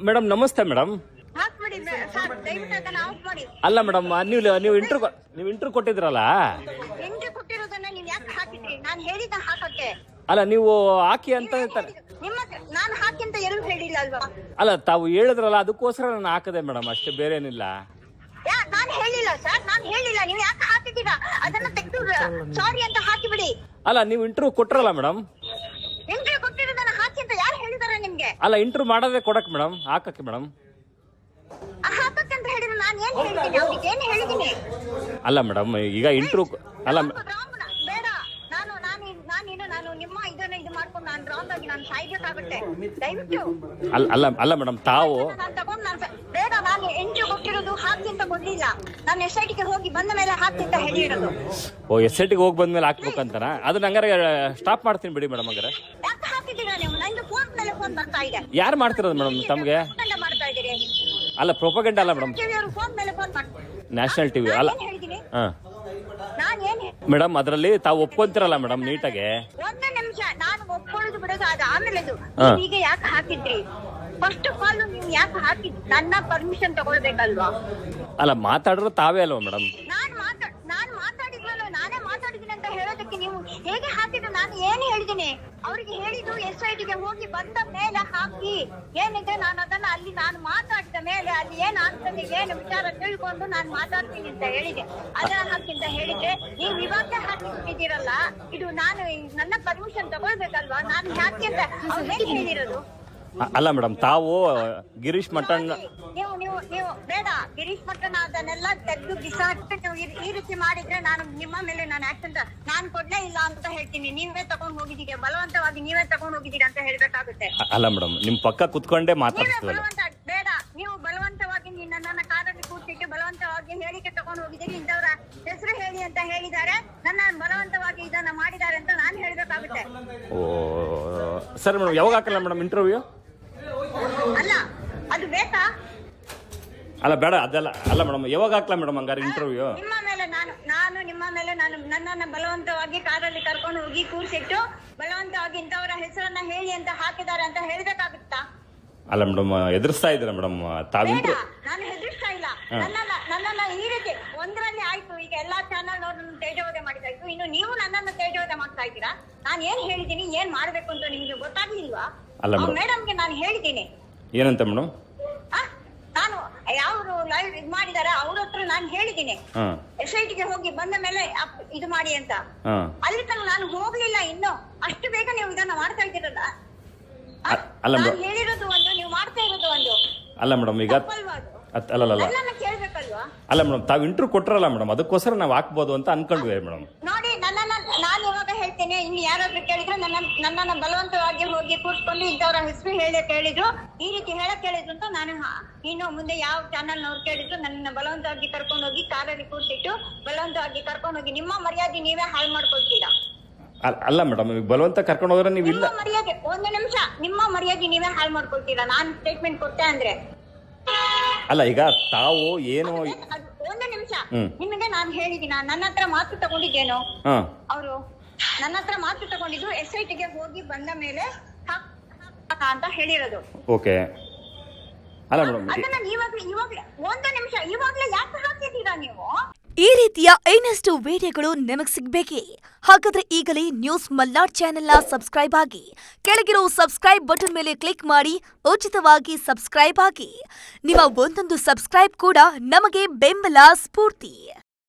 Madam ನಮಸ್ತೆ madam ಹಾಕ್ಬಿಡಿ ಮೆ- sir ದಯವಿಟ್ಟು ಅದನ್ನ ಆಫ್ ಮಾಡಿ. ಅಲ್ಲ ಮೇಡಮ್ ನೀವು ನೀವು ಇಂಟ್ರ್ಯೂ ನೀವು ಇಂಟರ್ ಕೊಟ್ಟಿದ್ರಲ್ಲ? ಅಲ್ಲ ನೀವು ಹಾಕಿ ಅಂತ ಹೇಳ್ತಾರೆ. ನಿಮ್ಮ ನಾನು ಹಾಕಿ ಅಂತ ಎಲ್ಲೂ ಹೇಳಿಲ್ಲ ಅಲ್ವಾ? ಅಲ್ಲ ತಾವು ಹೇಳಿದ್ರಲ್ಲ ಅದಕ್ಕೋಸ್ಕರ ನಾನು ಹಾಕದೆ ಮೇಡಮ್ ಅಷ್ಟೇ ಬೇರೆ ಏನಿಲ್ಲ ಯಾ ನಾನು ಹೇಳಿಲ್ಲ ಸರ್ ನಾನು ಹೇಳಿಲ್ಲ. ನೀವು ಯಾಕೆ ಹಾಕಿದ್ದೀರಾ? ಅದನ್ನ ತೆಗೆದು ಸಾರಿ ಅಂತ ಹಾಕಿಬಿಡಿ. ಅಲ್ಲ ನೀವು ಇಂಟರ್ವ್ಯೂ ಕೊಟ್ರಲ್ಲ ಮೇಡಮ್ ಎಂಟ್ರಿ ಕೊಟ್ಟಿರೋದನ್ನ ಹಾಕಿ ಅಂತ ಯಾರು ಹೇಳಿದಾರೆ ನಿಮ್ಗೆ ಅಲ್ಲ ಇಂಟ್ರು ಮಾಡೋದೇ ಕೊಡಕ್ ಮೇಡಮ್ ಹಾಕಕ್ಕೆ ಮೇಡಮ್ ಅಂತ ಹೇಳಿದ್ರೆ ನಾನು ಏನ್ ಹೇಳ್ತೀನಿ? ಅವ್ರಿಗೆ ಏನ್ ಹೇಳಿದ್ದೀನಿ. ಅಲ್ಲ ಮೇಡಮ್ ಈಗ ಇಂಟ್ರು ಅಲ್ಲ ರಾಂಗ್ ಬೇಡ. ನಾನು ನಾನು ನಾನೇನು ನಾನು ನಿಮ್ಮ ಇದನ್ನ ಇದು ಮಾಡ್ಕೊಂಡು ನಾನು ರಾಂಗ್ ಆಗಿ ನಾನು ಸಾಯ್ಬೇಕಾಗುತ್ತೆ. ದಯವಿಟ್ಟು. ಅಲ್ಲ ಅಲ್ಲ ಅಲ್ಲ ಮೇಡಮ್ ತಾವು ನಾನು ತಗೊಂಡು ನಾನು ಸ- ಬೇಡ ನಾನು ಎಂಟ್ರಿ ಕೊಟ್ಟಿರೋದು ಹಾಕಿ ಅಂತ ಕೊಡ್ಲಿಲ್ಲ ನಾನು ಎಸ್ ಐ ಟಿಗೆ ಹೋಗಿ ಬಂದ ಮೇಲೆ ಹಾಕಿ ಅಂತ ಹೇಳಿರೋದು. ಓ ಎಸ್ ಐ ಟಿಗೆ ಹೋಗಿ ಬಂದ್ಮೇಲೆ ಹಾಕ್ಬೇಕಂತಾನ? ಅದನ್ನ ಹಂಗಾರೆ ಸ್ಟಾಪ್ ಮಾಡ್ತೀನಿ ಬಿಡಿ ಮೇಡಮ್ ಹಂಗಾರೆ. ಯಾಕೆ ಫೋನ್ ಬರ್ತಾ ಇದೆ. ಯಾರು ಮಾಡ್ತಿರೋದು ಮೇಡಮ್ ತಮಗೆ? ಪ್ರೊಪಗಂಡ ಮಾಡ್ತಾ ಇದ್ದೀರಿ. ಅಲ್ಲ ಪ್ರೊಪಗೆಂಡ ಅಲ್ಲ ಮೇಡಮ್ ಫೋನ್ ಮೇಲೆ ಫೋನ್ ಮಾಡ್ತಾರೆ ನ್ಯಾಷನಲ್ ಟಿವಿ ಅಲ್ಲ. ಏನ್ ಹಾಂ. ನಾನು ಏನ್ ಹೇ- ಮೇಡಮ್ ಅದರಲ್ಲಿ ತಾವು ಒಪ್ಕೊಂತಿರಲ್ಲ ಮೇಡಮ್ ನೀಟಾಗಿ. ಒಂದೇ ನಿಮಿಷ ನಾನು ಒಪ್ಕೊಳ್ಳೋದು ಬಿಡೋದು ಅದು ಆಮೇಲೆ ಅದು. ಹಾ. ಈಗ ಯಾಕೆ ಹಾಕಿದ್ರಿ? ಫಸ್ಟ್ ಆಫ್ ಆಲ್ ನೀವು ಯಾಕೆ ಹಾಕಿದ್ ನನ್ನ ಪರ್ಮಿಷನ್ ತಗೊಳ್ಬೇಕಲ್ವಾ? ಅಲ್ಲ ಮಾತಾಡ್ರು ತಾವೇ ಅಲ್ವಾ ಮೇಡಮ್ ನಾನ್ ಮಾತಾಡ್ ನಾನ್ ಮಾತಾಡಿದ್ವಲ್ಲ ನಾನೇ ಮಾತಾಡಿದ್ದೀನಿ ಅಂತ ಹೇಳೋದಕ್ಕೆ ನೀವು ಹೇಗೆ ಹಾಕಿದ್ರು? ನಾನು ಏನು ಹೇಳಿದ್ದೀನಿ ಅವರಿಗೆ ಹೇಳಿದ್ದು ಎಸ್ ಐ ಹೋಗಿ ಬಂದ ಮೇಲೆ ಹಾಕಿ. ಏನಿದೆ ನಾನು ಅದನ್ನ ಅಲ್ಲಿ ನಾನು ಮಾತಾಡಿದ ಮೇಲೆ ಅಲ್ಲಿ ಏನ್ ಆಗ್ತದೆ ಏನು ವಿಚಾರ ತಿಳ್ಕೊಂಡು ನಾನು ಮಾತಾಡ್ತೀನಿ ಅಂತ ಹೇಳಿದೆ. ಅದನ್ನ ಹಾಕಿ ಅಂತ ಹೇಳಿದ್ರೆ, ನೀವು ಹಾಕಿ ಬಿಟ್ಟಿದ್ದೀರಲ್ಲ ಇದು ನಾನು ನನ್ನ ಪರ್ಮಿಷನ್ ತಗೊಳ್ಬೇಕಲ್ವಾ? ನಾನು ಯಾಕೆ ಅಂತ? ಹೇಳಿರೋದು? ಅಲ್ಲ ಮೇಡಮ್ ತಾವು ಗಿರೀಶ್ ಮಟನ್ ನೀವು ನೀವು ನೀವು ಬೇಡ. ಗಿರೀಶ್ ಮಟನ್ ಅದನ್ನೆಲ್ಲ ತೆಗೆದು ಬಿಸಾಕಿ ನೀವು ಈ- ಈ ರೀತಿ ಮಾಡಿದ್ರೆ ನಾನು ನಿಮ್ಮ ಮೇಲೆ ನಾನು ಆಕ್ಷನ್ ನಾನು ಕೊಡ್ಲೇ ಇಲ್ಲ ಅಂತ ಹೇಳ್ತೀನಿ. ನೀವೇ ತಗೊಂಡ್ ಹೋಗಿದ್ದೀರಿ. ಬಲವಂತವಾಗಿ ನೀವೇ ತಗೊಂಡ್ ಹೋಗಿದ್ದೀರಿ ಅಂತ ಹೇಳ್ಬೇಕಾಗುತ್ತೆ. ಅಲ್ಲ ಮೇಡಮ್ ನಿಮ್ ಪಕ್ಕ ಕುತ್ಕೊಂಡೆ ನೀವೇ ಮಾತಾಡ್ತೀವಲ್ಲ ಬಲವಂತ ಬೇಡ. ನೀವು ಬಲವಂತವಾಗಿ ನೀ ನನ್ನ ಕಾರಲ್ಲಿ ಕೂತಿಟ್ಟು ಬಲವಂತವಾಗಿ ಹೇಳಿಕೆ ತಗೊಂಡು ಹೋಗಿದ್ದೀರಿ. ಇಂಥವ್ರ ಹೆಸರು ಹೇಳಿ ಅಂತ ಹೇಳಿದ್ದಾರೆ. ನನ್ನ ಬಲವಂತವಾಗಿ ಇದನ್ನ ಮಾಡಿದ್ದಾರೆ ಅಂತ ನಾನು ಹೇಳ್ಬೇಕಾಗುತ್ತೆ. ಓ ಸರಿ ಮೇಡಮ್ ಯಾವಾಗ ಹಾಕಲ್ಲ ಮೇಡಮ್ ಇಂಟರ್ವ್ಯೂ ಅಲ್ಲ ಅದು ಬೇಕಾ? ಅಲ್ಲ ಬೇಡ ಅದೆಲ್ಲ ಅಲ್ಲ ಮೇಡಮ್ ಯಾವಾಗ ಹಾಕ್ಲಾ ಮೇಡಮ್ ಹಂಗಾರೆ ಇಂಟರ್ವ್ಯೂ ನಿಮ್ಮ ಮೇಲೆ ನಾನು ನಾನು ನಿಮ್ಮ ಮೇಲೆ ನಾನು ನನ್ನನ್ನ ಬಲವಂತವಾಗಿ ಕಾರಲ್ಲಿ ಕರ್ಕೊಂಡು ಹೋಗಿ ಕೂರಿಸಿಟ್ಟು ಬಲವಂತವಾಗಿ ಇಂಥವರ ಹೆಸರನ್ನ ಹೇಳಿ ಅಂತ ಹಾಕಿದ್ದಾರೆ ಅಂತ ಹೇಳ್ಬೇಕಾಗುತ್ತಾ? ಅಲ್ಲ ಮೇಡಮ್ ಎದುರಿಸ್ತಾ ಇದ್ದೀರಾ ಮೇಡಮ್? ತಾವು ಬೇಡ ನಾನು ಹೆದರ್ಸ್ತಾ ಇಲ್ಲ. ನನ್ನನ್ನ ನನ್ನನ್ನ ಈ ರೀತಿ ಒಂದರಲ್ಲಿ ಆಯ್ತು ಈಗ ಎಲ್ಲಾ ಚಾನಲ್ ಅವ್ರನ್ನ ತೇಜೋವಧೆ ಮಾಡ್ತಾ ಇತ್ತು ಇನ್ನು ನೀವು ನನ್ನನ್ನು ತೇಜೋವಧೆ ಮಾಡ್ತಾ ಇದ್ದೀರಾ? ನಾನು ಏನ್ ಹೇಳಿದ್ದೀನಿ ಏನ್ ಮಾಡ್ಬೇಕು ಅಂತ ನಿಮ್ಗೆ ಗೊತ್ತಾಗ್ಲಿಲ್ವಾ? ಅಲ್ಲ madam. ಮೇಡಮ್ಗೆ ನಾನು ಹೇಳಿದ್ದೀನಿ. ಏನಂತ ಮೇಡಮ್? ನಾನು ಯಾವ್ರು ಲೈವ್ ಇದು ಮಾಡಿದಾರ? ಅವ್ರ ಹತ್ರ ನಾನು ಹೇಳಿದ್ದೀನಿ ಹಾಂ. ಎಸ್ ಐ ಟಿಗೆ ಹೋಗಿ ಬಂದ ಮೇಲೆ ಅಪ್- ಇದು ಮಾಡಿ ಅಂತ. ಹಾಂ. ಅಲ್ಲಿ ತನಕ ನಾನು ಹೋಗ್ಲಿಲ್ಲ ಇನ್ನು. ಅಷ್ಟು ಬೇಗ ನೀವು ಇದನ್ನ ಮಾಡ್ತಾ ಇದ್ದೀರಲ್ಲ? ಆ? ಅ- ಅಲ್ಲ ನಾನು ಮೇಡಮ್. ಹೇಳಿರೋದು ಒಂದು ನೀವು ಮಾಡ್ತಾ ಇರೋದು ಒಂದು. ಅಲ್ಲ ಮೇಡಮ್ ಈಗ ತಪ್ಪಲ್ವಾ ಅದು? ಅತ್- ಅಲ್ಲ ಅಲ್ಲ ಕೇಳ್ಬೇಕಲ್ವಾ? ಅಲ್ಲ ಮೇಡಮ್ ತಾವು ಇಂಟ್ರೂ ಕೊಟ್ರಲ್ಲ ಮೇಡಮ್ ಅದಕ್ಕೋಸ್ಕರ ನಾವು ಹಾಕ್ಬೋದು ಅಂತ ಅನ್ಕೊಂಡ್ವಿ ಮೇಡಮ್. ನೋಡಿ ನನ್ನನ್ನ ನಾನು ಇವಾಗ ಹೇಳ್ತೇನೆ ಇನ್ನು ಯಾರಾದ್ರೂ ಕೇಳಿದ್ರೆ ನನ್ನ ನನ್ನನ್ನ ಬಲವಂತವಾಗಿ ಕೂರ್ಸ್ಕೊಂಡು ಇಂಥವ್ರ ಹೆಸರು ಹೇಳಿ ಕೇಳಿದ್ರು. ಈ ರೀತಿ ಹೇಳಕ್ ಹೇಳಿದ್ರು ಅಂತ ನಾನು ಇನ್ನು ಮುಂದೆ ಯಾವ ಚಾನಲ್ ನವ್ರು ಕೇಳಿದ್ರು ನನ್ನ ಬಲವಂತವಾಗಿ ಕರ್ಕೊಂಡು ಹೋಗಿ ಕಾರಲ್ಲಿ ಕೂರ್ಸಿಟ್ಟು ಬಲವಂತವಾಗಿ ಕರ್ಕೊಂಡು ಹೋಗಿ ನಿಮ್ಮ ಮರ್ಯಾದೆ ನೀವೇ ಹಾಳು ಮಾಡ್ಕೊಳ್ತೀರಾ. ಅಲ್ಲ- ಮೇಡಮ್ ಬಲವಂತ ಕರ್ಕೊಂಡು ಹೋದ್ರೆ ನೀವು ಇಲ್ಲ. ನಿಮ್ಮ ಮರ್ಯಾದೆ ಒಂದು ನಿಮಿಷ ನಿಮ್ಮ ಮರ್ಯಾದೆ ನೀವೇ ಹಾಳು ಮಾಡ್ಕೊಳ್ತೀರಾ. ನಾನು ಸ್ಟೇಟ್ಮೆಂಟ್ ಕೊಟ್ಟೆ ಅಂದ್ರೆ. ಅಲ್ಲ ಈಗ ತಾವು ಏನು ಒಂದೇ ನಿಮಿಷ. ನಿಮಗೆ ನಾನು ಹೇಳಿದೀನಿ ನನ್ನ ಹತ್ರ ಮಾತು ತಗೊಂಡಿದ್ದೇನೋ? ಅವರು ನನ್ನ ಹತ್ರ ಮಾತು ತಗೊಂಡಿದ್ದು ಎಸ್ ಐ ಟಿಗೆ ಹೋಗಿ ಬಂದ ಮೇಲೆ ಅಂತ ಹೇಳಿರೋದು. ಓಕೆ. ಅಲ್ಲ ಮೇಡಮ್ ಅದನ್ನ ಇವಾಗ ಇವಾಗ ಒಂದು ನಿಮಿಷ ಇವಾಗ್ಲೇ ಯಾಕೆ ಹಾಕ್ತಿದ್ದೀರಾ ನೀವು? ಈ ರೀತಿಯ ಇನ್ನಷ್ಟು ವಿಡಿಯೋಗಳು ನಿಮಗೆ ಸಿಗಬೇಕೇ? ಹಾಗಾದ್ರೆ ಈಗಲೇ ನ್ಯೂಸ್ ಮಲ್ನಾಡ್ ಚಾನೆಲ್ನ ಸಬ್ಸ್ಕ್ರೈಬ್ ಆಗಿ ಕೆಳಗಿರೋ ಸಬ್ಸ್ಕ್ರೈಬ್ ಬಟನ್ ಮೇಲೆ ಕ್ಲಿಕ್ ಮಾಡಿ ಉಚಿತವಾಗಿ ಸಬ್ಸ್ಕ್ರೈಬ್ ಆಗಿ. ನಿಮ್ಮ ಒಂದೊಂದು ಸಬ್ಸ್ಕ್ರೈಬ್ ಕೂಡ ನಮಗೆ ಬೆಂಬಲ ಸ್ಫೂರ್ತಿ.